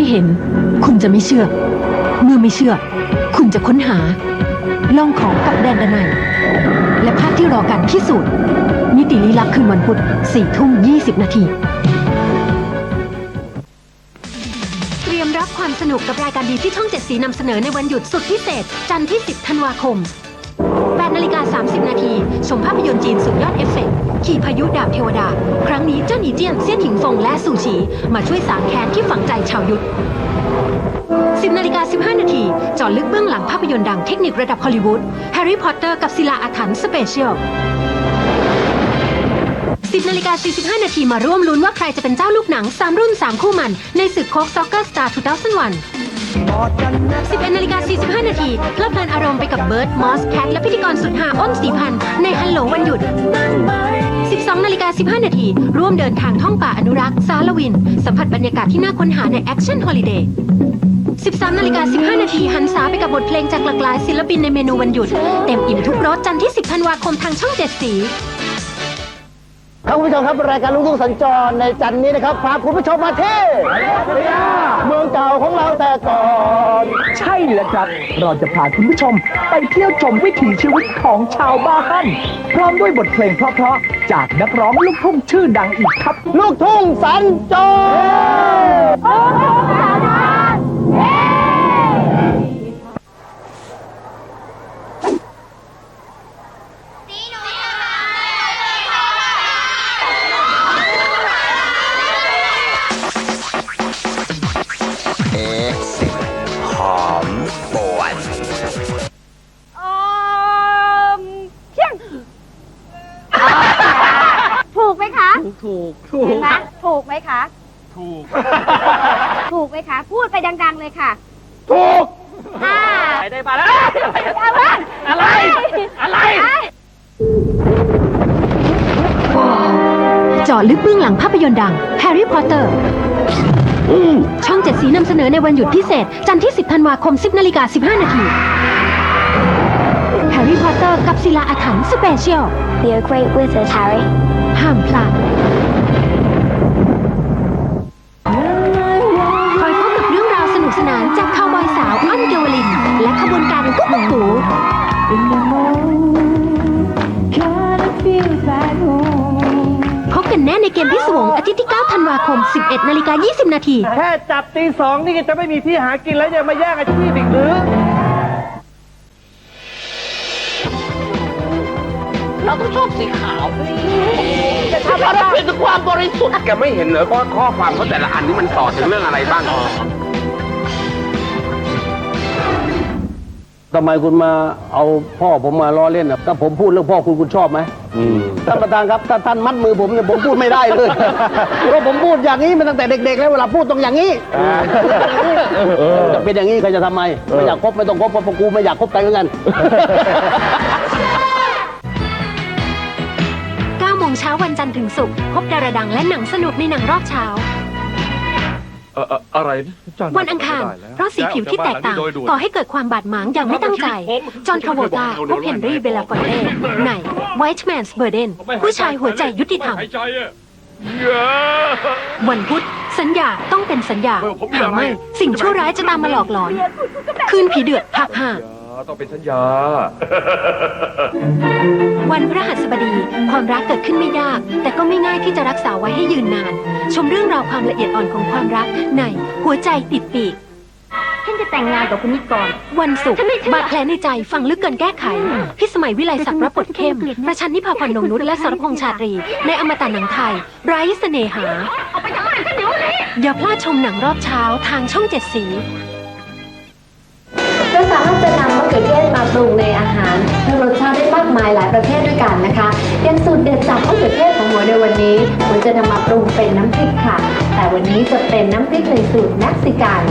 ไม่เห็น คุณจะไม่เชื่อ เมื่อไม่เชื่อ คุณจะค้นหาล่องของกับแดนดนัยและภาพที่รอการพิสูจน์มิติลี้ลับคืนวันพุธ4ทุ่ม20นาที เตรียมรับความสนุกกับรายการดีที่ช่อง7สีนำเสนอในวันหยุดสุดพิเศษ จันทร์ที่ 10 ธันวาคม8นาฬิกา30 นาทีชมภาพยนตร์จีนสุดยอดเอฟเฟกต์ ขี่พายุดาบเทวดา ครั้งนี้เจ้าหนีเจียนเซี่ยนถิงฟงและสู่ฉีมาช่วยสางแค้นที่ฝังใจชาวยุทธ10นาฬิกา15 นาทีจาะลึกเบื้องหลังภาพยนตร์ดังเทคนิคระดับฮอลลีวูดแฮร์รี่พอตเตอร์กับศิลาอาถรรพ์สเปเชียล10นาฬิกา45 นาทีมาร่วมลุ้นว่าใครจะเป็นเจ้าลูกหนัง 3 รุ่น 3 คู่มัน ในศึกโคกซ็อกเกอร์สตาร์2001 11นาฬิกา45 นาทีเพลิดเพลินอารมณ์ไปกับเบิร์ด มอส แคท และพิธีกรสุดหาอ้นสีพันในฮัลโหลวันหยุด 12นาฬิกา15 นาที ร่วมเดินทางท่องป่าอนุรักษ์สารวิน สัมผัสบรรยากาศที่น่าค้นหาในแอคชั่นฮอลิเดย์13นาฬิกา15 นาทีหันษาไปกับบทเพลงจากหลากหลายศิลปินในเมนูวันหยุด เต็มอิ่มทุกรสจันทร์ที่ 10 ธันวาคมทางช่อง 7 สี ครับคุณผู้ชมครับรายการลูกทุ่งสัญจรในจันทร์นี้นะครับพาคุณผู้ชมมาที่เมืองเก่าของเราแต่ก่อน ใช่แล้วครับ เราจะพาคุณผู้ชมไปเที่ยวชมวิถีชีวิตของชาวบ้านพร้อมด้วยบทเพลงเพราะๆจากนักร้องลูกทุ่งชื่อดังอีกครับ ลูกทุ่งสัญจร ถูกถูกเห็นไหมถูกไหมคะ ถูก ถูกไหมคะ พูดไปดัง ๆ เลยค่ะถูกอ่าได้มาแล้ว อะไร อะไร เจาะลึกเบื้องหลังภาพยนตร์ดังแฮร์รี่พอตเตอร์ช่อง7สีนำเสนอในวันหยุดพิเศษ จันทร์ที่ 10 ธันวาคม 10นาฬิกา15 นาทีแฮร์รี่พอตเตอร์กับศิลาอาถรรพ์สเปเชียล You're a great wizard, Harry. ห้ามพ พบกันแน่ในเกมที่สวงอาทิตย์ที่ 9 ธันวาคม 11 นาฬิกา 20 นาที แค่จับตีสองนี่ก็จะไม่มีที่หากินแล้วยังมาแย่งอาชีพอีกหรือ เราต้องชอบสีขาวจะทำอะไรเป็นความบริสุทธิ์แกไม่เห็นเหรอว่าข้อความเขาแต่ละอันนี้มันต่อถึงเรื่องอะไรบ้าง ทำไมคุณมาเอาพ่อผมมาล้อเล่นอะถ้าผมพูดเรื่องพ่อคุณคุณชอบไหมท่านประธานครับถ้าท่านมัดมือผมเนี่ยผมพูดไม่ได้เลยเพราะผมพูดอย่างนี้มาตั้งแต่เด็ก ๆ แล้วเวลาพูดต้องอย่างนี้จะเป็นอย่างนี้ใครจะทำไมไม่อยากคบไม่ต้องคบเพราะกูไม่อยากคบใครเหมือนกัน9โมงเช้าวันจันทร์ถึงศุกร์พบดาราดังและหนังสนุกในหนังรอบเช้าเอ่อเอ่ออะไรนะจ้วันอังคารเพราะสีผิวที่แตกต่าง ก่อให้เกิดความบาดหมางอย่างไม่ตั้งใจ จอห์นทราโวลตาพบเฮนรี่เบลาฟอนเต้ใน White Man's Burden ผู้ชายหัวใจยุติธรรม หายใจอะเยอะวันพุธสัญญาต้องเป็นสัญญาเออผมมีหาอะไรไม่สิ่งชั่วร้ายจะตามมาหลอกหลอน คืนผีเดือดภาคห้า อย่าต้องเป็นสัญญา วันพระหัสบดี ความรักเกิดขึ้นไม่ยาก แต่ก็ไม่ง่ายที่จะรักษาไว้ให้ยืนนาน ชมเรื่องราวความละเอียดอ่อนของความรักในหัวใจติดปีก ฉันจะแต่งงานกับคุณนิกรวันศุกร์บาดแผลในใจฟังลึกเกินแก้ไขพิสมัยวิไลศักดิ์รับบทเข้ม ประชันนิพาพรนงนุชและสรพงษ์ชาตรี ในอมตะหนังไทย ไร้เสน่หาอย่าพลาดชมหนังรอบเช้าทางช่องเจ็ดสี มายหลายประเภทด้วยกันนะคะอย่างสูตรเด็ดจากมะเขือเทศของหัวในวันนี้มันจะนำมาปรุงเป็นน้ำพริกค่ะ แต่วันนี้จะเป็นน้ำพริกในสูตรเม็กซิกัน